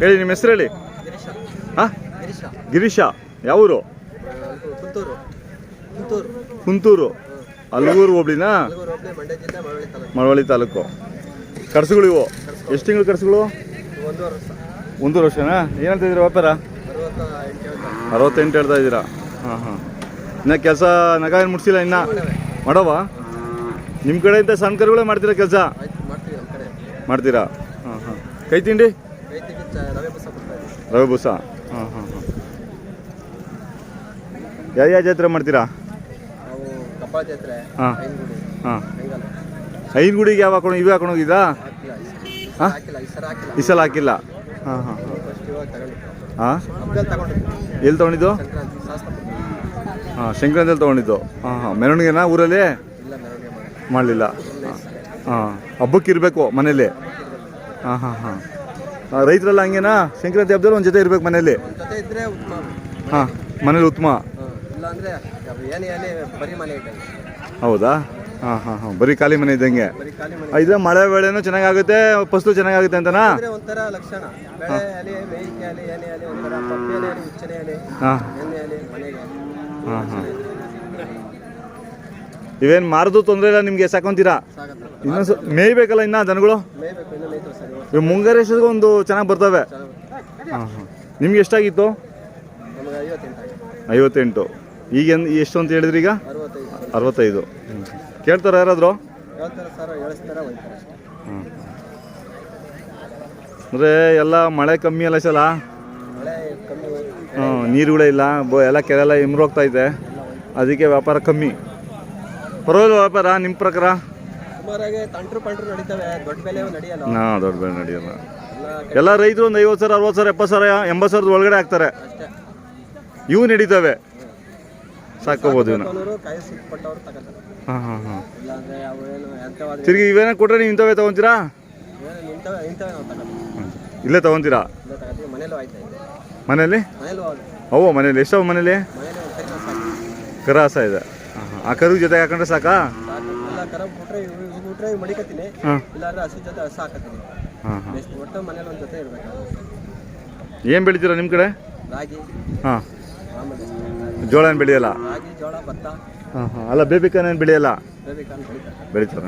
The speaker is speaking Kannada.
ಹೇಳಿ ನಿಮ್ಮ ಹೆಸರು ಹೇಳಿ? ಗಿರೀಶ ಹಾಂ? ಗಿರೀಶ. ಯಾವೂರು? ಕುಂತೂರು ಅಲ್ಗೂರು ಹೋಬ್ಳಿನಾ? ಮಳವಳ್ಳಿ ತಾಲೂಕು. ಕರ್ಸುಗಳು ಇವು? ಎಷ್ಟು ತಿಂಗಳು ಕರ್ಸುಗಳು? ಒಂದೂವರೆ ಒಂದೂವರೆ ವರ್ಷನಾ? ಏನಂತ ಇದ್ದೀರಾ ವ್ಯಾಪಾರ? ಅರವತ್ತೆಂಟು ಹೇಳ್ತಾ ಇದ್ದೀರಾ? ಹಾಂ ಹಾಂ. ಇನ್ನ ಕೆಲಸ ನಗ ಏನು ಮುಟ್ಸಿಲ್ಲ ಇನ್ನ? ಮಾಡವ ನಿಮ್ಮ ಕಡೆಯಿಂದ ಸಣ್ಣ ಕರುಗಳೇ ಮಾಡ್ತೀರಾ ಕೆಲಸ? ಮಾಡ್ತೀರಾ? ಹಾಂ ಹಾಂ. ಕೈ ತಿಂಡಿ? ರವೆ ಬಸ ಹಾಂ ಹಾಂ ಹಾಂ. ಯಾವ ಯಾವ ಜಾತ್ರೆ ಮಾಡ್ತೀರಾ? ಹಾಂ. ಹಾಂ. ಐನ್ಗುಡಿಗೆ ಯಾವ ಹಾಕೊಂಡು ಇವೇ ಹಾಕೊಂಡು ಹೋಗಿದ್ದಾ ಹಾ? ಹಾಕಿಲ್ಲ ಈ ಸಲ ಹಾಕಿಲ್ಲ. ಹಾಂ ಹಾಂ. ಹಾಂ? ಎಲ್ಲಿ ತೊಗೊಂಡಿದ್ದು? ಹಾಂ ಶಂಕರಂದಲ್ಲಿ ತೊಗೊಂಡಿದ್ದು. ಹಾಂ ಹಾಂ. ಮೆರವಣಿಗೆನಾ ಊರಲ್ಲಿ? ಮಾಡಲಿಲ್ಲ. ಹಾಂ. ಹಬ್ಬಕ್ಕಿರಬೇಕು ಮನೇಲಿ ಹಾಂ ಹಾಂ ಹಾಂ. ರೈತರೆಲ್ಲ ಹಂಗೇನಾ? ಸಂಕ್ರಾಂತಿ ಹಬ್ಬದಲ್ಲಿ ಒಂದು ಜೊತೆ ಇರ್ಬೇಕು ಮನೇಲಿ ಜೊತೆ ಇದ್ರೆ ಉತ್ತಮ. ಹಾಂ ಮನೇಲಿ ಉತ್ತಮ. ಇಲ್ಲ ಅಂದ್ರೆ ಏನೇ ಏನೇ ಬರೀ ಮನೆ ಇಟ್ಟಂಗೆ ಹೌದಾ? ಹಾಂ ಹಾಂ ಹಾಂ ಬರೀ ಖಾಲಿ ಮನೆ ಇದ್ದಂಗೆ. ಬರೀ ಖಾಲಿ ಮನೆ ಇದ್ರೆ ಮಳೆ ಬೆಳೆನೂ ಚೆನ್ನಾಗಾಗುತ್ತೆ ಫಸಲು ಚೆನ್ನಾಗಾಗುತ್ತೆ ಅಂತನಾ? ಅಂದ್ರೆ ಒಂಥರ ಲಕ್ಷಣ. ಬೆಳೆ ಅಲಿ ಮೇಯ್ಕೆ ಅಲಿ ಏನೇ ಅಲಿ ಒಂಥರ ಪಪ್ಪಿ ಅಲಿ ಅಲಿ ಹುಚ್ಚನೆ ಅಲಿ ಹಾಂ. ಎಣ್ಣೆ ಅಲಿ ಮನೆಗೆ. ಹಾಂ ಹಾಂ. ಇವೇನು ಮಾರದು ತೊಂದರೆ ಇಲ್ಲ, ನಿಮಗೆ ಸಾಕೊಂತೀರಾ ಇನ್ನೊಂದು ಮೇಯ್ಬೇಕಲ್ಲ ಇನ್ನ ದನಗಳು? ಇವ್ ಮುಂಗಾರು ಎಷ್ಟೊತ್ತಿಗೆ ಒಂದು ಚೆನ್ನಾಗಿ ಬರ್ತವೆ. ಹಾಂ ಹಾಂ. ನಿಮ್ಗೆ ಎಷ್ಟಾಗಿತ್ತು? ಐವತ್ತೆಂಟು. ಈಗ ಎಷ್ಟು ಅಂತ ಹೇಳಿದ್ರಿ ಈಗ? ಅರವತ್ತೈದು. ಕೇಳ್ತಾರ ಯಾರಾದರೂ? ಅಂದ್ರೆ ಅಂದರೆ ಎಲ್ಲ ಮಳೆ ಕಮ್ಮಿ ಅಲ್ಲ ಸಲ ಹಾಂ ನೀರುಗಳೇ ಇಲ್ಲ. ಬೋ ಎಲ್ಲ ಕೆರೆಲ್ಲ ಇಮ್ರೋಗ್ತಾ ಇದೆ. ಅದಕ್ಕೆ ವ್ಯಾಪಾರ ಕಮ್ಮಿ. ಪರವಾಗಿಲ್ಲ ವ್ಯಾಪಾರ ನಿಮ್ಮ ಪ್ರಕಾರ? ಸುಮಾರಾಗಿ ತಂಟ್ರು ಪಂಟ್ರು ನಡೀತವೆ. ದೊಡ್ಡ ಬೆಲೆ ನಡೆಯಲ್ಲ. ಹಾಂ ದೊಡ್ಡ ಬೆಳೆ ನಡೆಯಲ್ಲ. ಎಲ್ಲ ರೈತರು ಒಂದು ಐವತ್ತು ಸಾವಿರ ಅರವತ್ತು ಸಾವಿರ ಎಪ್ಪತ್ತು ಸಾವಿರ ಎಂಬತ್ತು ಸಾವಿರದ ಒಳಗಡೆ ಹಾಕ್ತಾರೆ. ಅಷ್ಟೇ. ಇವು ನಡೀತವೆ. ಸಾಕೋಬೋದು ಇವನ್ನ ಸಿಕ್ಪಟ್ಟವ್ರು ತಗೋತಾರೆ. ಹಾಂ ಹಾಂ ಹಾಂ. ಇಲ್ಲಾಂದ್ರೆ ಎಂಥವಾದ್ರೆ ತಿರುಗಿ ಇವೇನ ಕೊಟ್ರೆ ನೀವು ಇಂಥವೇ ತಗೊಂತೀರಾ? ಏನು ಇಂಥವೇ ಇಂಥವೇ ನಾವು ತಗೋತೀವಿ. ಇಲ್ಲೇ ತಗೊಂತೀರಾ? ಇಲ್ಲ ತಗೋತೀವಿ ಮನೇಲೂ ಆಯ್ತಾ ಇದೆ. ಮನೇಲಿ ಮನೇಲೂ ಆಗ ಅವು ಮನೇಲಿ ಎಷ್ಟವು ಮನೇಲಿ ಮನೇಲಿ ಒಂದು ಕರಿನ ಕರಾಸ ಇದೆ. ಆ ಕರು ಜೊತೆ ಹಾಕೊಂಡ್ರೆ ಸಾಕಾ? ಏನ್ ಎಲ್ಲ ಕರ ಬಿಟ್ರೆ ಇವು ಬಿಟ್ರೆ ಇವು ಮಡಿಕತ್ತೀನಿ. ಹಾಂ. ಇಲ್ಲಾಂದ್ರೆ ಹಸು ಜೊತೆ ಹಸು ಹಾಕತ್ತೀನಿ. ಹಾಂ ಹಾಂ. ಎಷ್ಟು ಒಟ್ಟು ಮನೇಲಿ ಒಂದು ಜೊತೆ ಇರಬೇಕು. ಏನು ಬೆಳಿತೀರಾ ನಿಮ್ಮ ಕಡೆ? ರಾಗಿ. ಹಾಂ. ಆಮೇಲೆ ಜೋಳ ಏನು ಬೆಳೆಯಲ್ಲ? ರಾಗಿ ಜೋಳ ಭತ್ತ. ಹಾಂ ಹಾಂ. ಅಲ್ಲ ಬೇಬಿಕಾನ್ ಏನು ಬೆಳೆಯಲ್ಲ? ಬೇಬಿಕಾನ್ ಬೆಳಿತಾರೆ. ಬೆಳಿತಾರ?